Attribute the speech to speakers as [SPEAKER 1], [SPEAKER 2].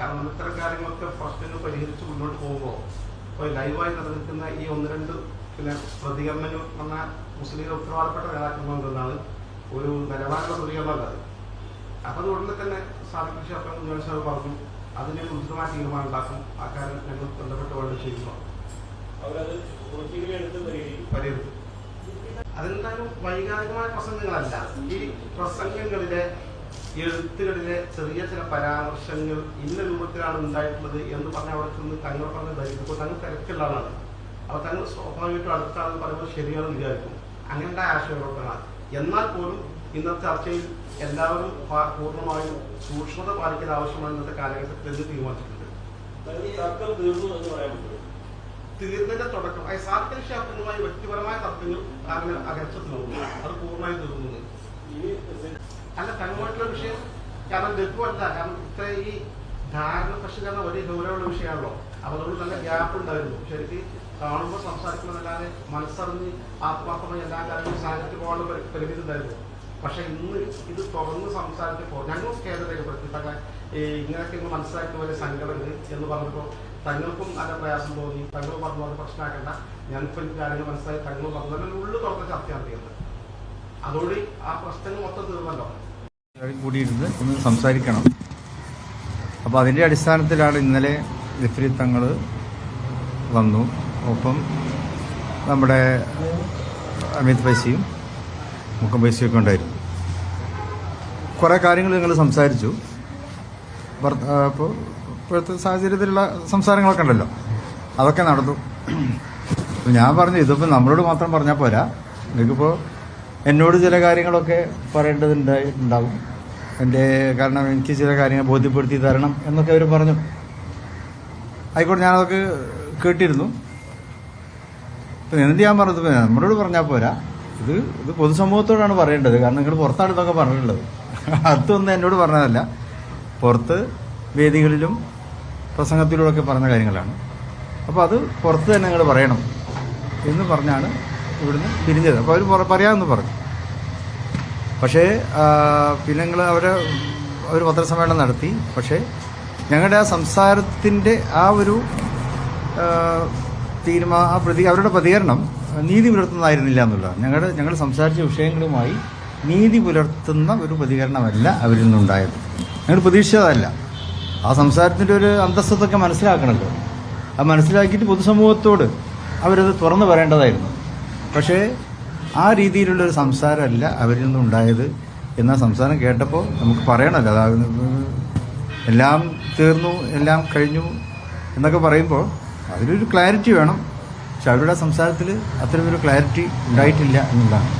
[SPEAKER 1] കാരണം ഇത്തരം കാര്യങ്ങളൊക്കെ പ്രശ്നങ്ങൾ പരിഹരിച്ച് മുന്നോട്ട് പോകുമ്പോൾ ഇപ്പോൾ ലൈവായി നിലനിൽക്കുന്ന ഈ ഒന്ന് രണ്ട് പിന്നെ പ്രതികരണങ്ങൾ വന്ന മുസ്ലിം ഉത്തരവാദപ്പെട്ട നേതാക്കന്മാരെന്നാണ് ഒരു നിലവാരമുള്ള പ്രതികരണമല്ല അത്. അപ്പം അതുകൊണ്ട് ഉടനെ തന്നെ സാദിഖ് ശാസ്ത്രം സാർ പറഞ്ഞു അതിന് ഉചിതമായ തീരുമാനം ഉണ്ടാക്കും. ആ കാര്യം ഞങ്ങൾ ബന്ധപ്പെട്ട് വളരെ
[SPEAKER 2] പരിഹരിക്കും.
[SPEAKER 1] അതെന്തായാലും വൈകാരികമായ പ്രസംഗങ്ങളല്ല. ഈ പ്രസംഗങ്ങളിലെ എഴുത്തുകളിലെ ചെറിയ ചില പരാമർശങ്ങൾ ഇന്ന രൂപത്തിലാണ് ഉണ്ടായിട്ടുള്ളത് എന്ന് പറഞ്ഞ അവിടെ നിന്ന് തങ്ങൾ പറഞ്ഞ ധരിക്കും. ഇപ്പോൾ തങ്ങൾ തിരക്കുള്ള ആളാണ്. അപ്പോൾ തങ്ങൾ സ്വാഭാവികമായിട്ടും അടുത്താണെന്ന് പറയുമ്പോൾ ശരിയാണെന്ന് വിചാരിക്കും. അങ്ങനത്തെ ആശയക്കുഴപ്പമാണ് എന്നാൽ പോലും ഇന്നത്തെ ചർച്ചയിൽ എല്ലാവരും പൂർണമായും സൂക്ഷ്മത പാലിക്കാൻ ആവശ്യമാണ് ഇന്നത്തെ കാലഘട്ടത്തിൽ എന്ന് തീരുമാനിച്ചിട്ടുണ്ട്. തീർന്നതിന്റെ തുടക്കം. സാർക്കൽ ഷാഫിനുമായി വ്യക്തിപരമായ തർക്കങ്ങൾ അങ്ങനെ അകർച്ച തീർന്നു അത് പൂർണമായി തീർന്നു അല്ല തങ്ങളുമായിട്ടുള്ള കാരണം ലഘുവല്ല കാരണം ഇത്ര ഈ ധാരണ പ്രശ്നം കാരണം വലിയ ഗൗരവമുള്ള വിഷയമാണല്ലോ. അപ്പൊ അതുകൊണ്ട് നല്ല ഗ്യാപ്പ് ഉണ്ടായിരുന്നു. ശരിക്ക് കാണുമ്പോൾ സംസാരിക്കുന്നതല്ലാതെ മനസ്സറിഞ്ഞ് ആത്മാർത്ഥമായി എല്ലാ കാര്യങ്ങളും സാധിച്ചു പോകാനുള്ള പരി- പരിമിതി ഉണ്ടായിരുന്നു. പക്ഷെ ഇന്ന് ഇത് തുറന്ന് സംസാരിച്ചപ്പോൾ ഞങ്ങൾ ഖേദം രേഖപ്പെടുത്തി. ഈ ഇങ്ങനെയൊക്കെ ഇന്ന് മനസ്സിലാക്കിയ പോലെ സങ്കടമുണ്ട് എന്ന് പറഞ്ഞപ്പോൾ തങ്ങൾക്കും നല്ല പ്രയാസം തോന്നി. തങ്ങൾ പറഞ്ഞു അത് പ്രശ്നമാക്കണ്ട. ഞങ്ങൾക്കും കാര്യങ്ങൾ മനസ്സിലായി. തങ്ങൾ പറഞ്ഞു ഉള്ളു തുറന്ന ചർച്ച നടത്തിയത് അതോടെ ആ പ്രശ്നങ്ങൾ മൊത്തം തീർന്നല്ലോ.
[SPEAKER 3] കൂടിയിരുന്ന് ഒന്ന് സംസാരിക്കണം. അപ്പോൾ അതിന്റെ അടിസ്ഥാനത്തിലാണ് ഇന്നലെ തങ്ങൾ വന്നു. ഒപ്പം നമ്മുടെ അമിത് പൈസയും മുക്കം പൈസയൊക്കെ ഉണ്ടായിരുന്നു. കുറേ കാര്യങ്ങൾ നിങ്ങൾ സംസാരിച്ചു. അപ്പോൾ ഇപ്പോഴത്തെ സാഹചര്യത്തിലുള്ള സംസാരങ്ങളൊക്കെ ഉണ്ടല്ലോ. അതൊക്കെ നടന്നു. ഞാൻ പറഞ്ഞു ഇതിപ്പോൾ നമ്മളോട് മാത്രം പറഞ്ഞാൽ പോരാ. നിങ്ങൾക്കിപ്പോൾ എന്നോട് ചില കാര്യങ്ങളൊക്കെ പറയേണ്ടതുണ്ടായി എന്റെ കാരണം എനിക്ക് ചില കാര്യങ്ങൾ ബോധ്യപ്പെടുത്തി തരണം എന്നൊക്കെ അവർ പറഞ്ഞു. ആയിക്കോട്ടെ ഞാനതൊക്കെ കേട്ടിരുന്നു. എന്ത് ചെയ്യാൻ പറഞ്ഞത്? നമ്മളോട് പറഞ്ഞാൽ പോരാ. ഇത് ഇത് പൊതുസമൂഹത്തോടാണ് പറയേണ്ടത്. കാരണം നിങ്ങൾ പുറത്താണ് ഇതൊക്കെ പറഞ്ഞിട്ടുള്ളത്. അതൊന്നും എന്നോട് പറഞ്ഞതല്ല. പുറത്ത് വേദികളിലും പ്രസംഗത്തിലൂടെയൊക്കെ പറഞ്ഞ കാര്യങ്ങളാണ്. അപ്പോൾ അത് പുറത്ത് തന്നെ നിങ്ങൾ പറയണം എന്ന് പറഞ്ഞാണ് ഇവിടുന്ന് പിരിഞ്ഞത്. അപ്പോൾ അവർ പറയാമെന്ന് പറഞ്ഞു. പക്ഷേ പിന്നെ ഞങ്ങൾ അവരെ ഒരു പത്രസമ്മേളനം നടത്തി. പക്ഷേ ഞങ്ങളുടെ ആ സംസാരത്തിന്റെ ആ ഒരു തീരുമാ ആ പ്രതി അവരുടെ പ്രതികരണം നീതി പുലർത്തുന്നതായിരുന്നില്ല എന്നുള്ളതാണ്. ഞങ്ങളുടെ ഞങ്ങൾ സംസാരിച്ച വിഷയങ്ങളുമായി നീതി പുലർത്തുന്ന ഒരു പ്രതികരണമല്ല അവരിൽ നിന്നുണ്ടായത്. ഞങ്ങൾ പ്രതീക്ഷിച്ചതല്ല. ആ സംസാരത്തിന്റെ ഒരു അന്തസ്സത്തൊക്കെ മനസ്സിലാക്കണമല്ലോ അത് മനസ്സിലാക്കിയിട്ട് പൊതുസമൂഹത്തോട് അവരത് തുറന്നു പറയേണ്ടതായിരുന്നു. പക്ഷേ ആ രീതിയിലുള്ള ഒരു സംസാരമല്ല അവരിൽ നിന്നുണ്ടായത് എന്ന സംസാരം കേട്ടപ്പോൾ നമുക്ക് പറയണമല്ലോ. അതാ എല്ലാം തീർന്നു എല്ലാം കഴിഞ്ഞു എന്നൊക്കെ പറയുമ്പോൾ അതിലൊരു ക്ലാരിറ്റി വേണം. പക്ഷെ അവരുടെ സംസാരത്തിൽ അത്തരമൊരു ക്ലാരിറ്റി ഉണ്ടായിട്ടില്ല എന്നുള്ളതാണ്.